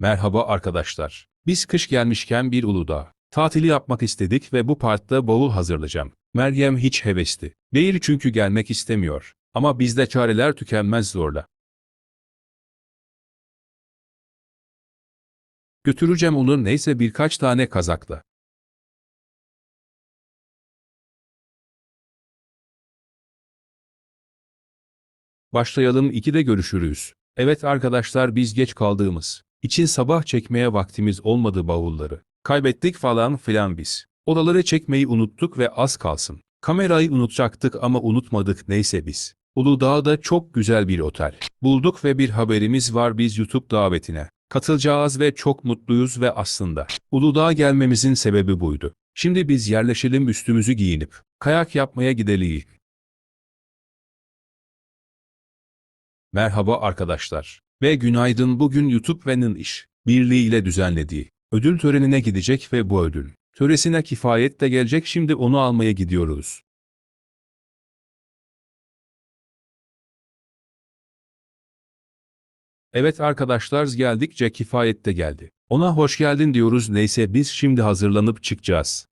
Merhaba arkadaşlar. Biz kış gelmişken bir Uludağ tatili yapmak istedik ve bu parkta bavul hazırlayacağım. Meryem hiç hevesli. Değil çünkü gelmek istemiyor. Ama bizde çareler tükenmez zorla. Götüreceğim onu neyse birkaç tane kazakla. Başlayalım 2'de görüşürüz. Evet arkadaşlar biz geç kaldığımız için sabah çekmeye vaktimiz olmadı bavulları. Kaybettik falan filan biz. Odaları çekmeyi unuttuk ve az kalsın. Kamerayı unutacaktık ama unutmadık neyse biz. Uludağ'da çok güzel bir otel. Bulduk ve bir haberimiz var biz YouTube davetine. Katılacağız ve çok mutluyuz ve aslında Uludağ'a gelmemizin sebebi buydu. Şimdi biz yerleşelim üstümüzü giyinip kayak yapmaya gidelim. Merhaba arkadaşlar. Ve günaydın bugün YouTube ve'nin iş birliği ile düzenlediği ödül törenine gidecek ve bu ödül töresine kifayet de gelecek şimdi onu almaya gidiyoruz. Evet arkadaşlar geldikçe kifayet de geldi. Ona hoş geldin diyoruz neyse biz şimdi hazırlanıp çıkacağız.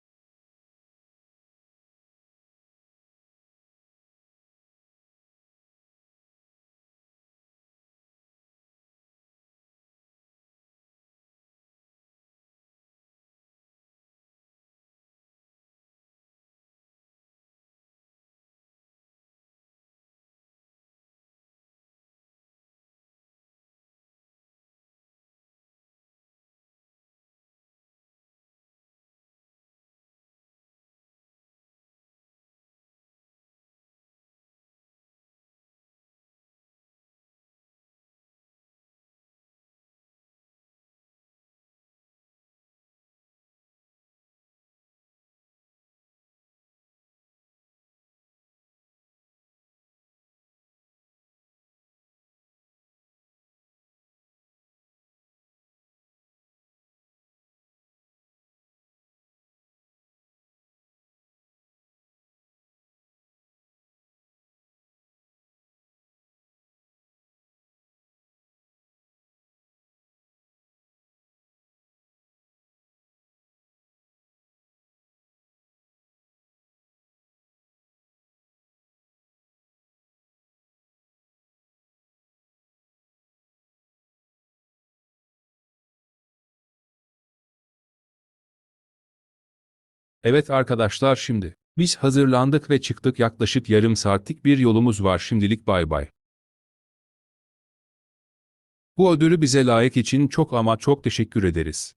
Evet arkadaşlar şimdi biz hazırlandık ve çıktık yaklaşık yarım saatlik bir yolumuz var şimdilik bay bay. Bu ödülü bize layık için çok ama çok teşekkür ederiz.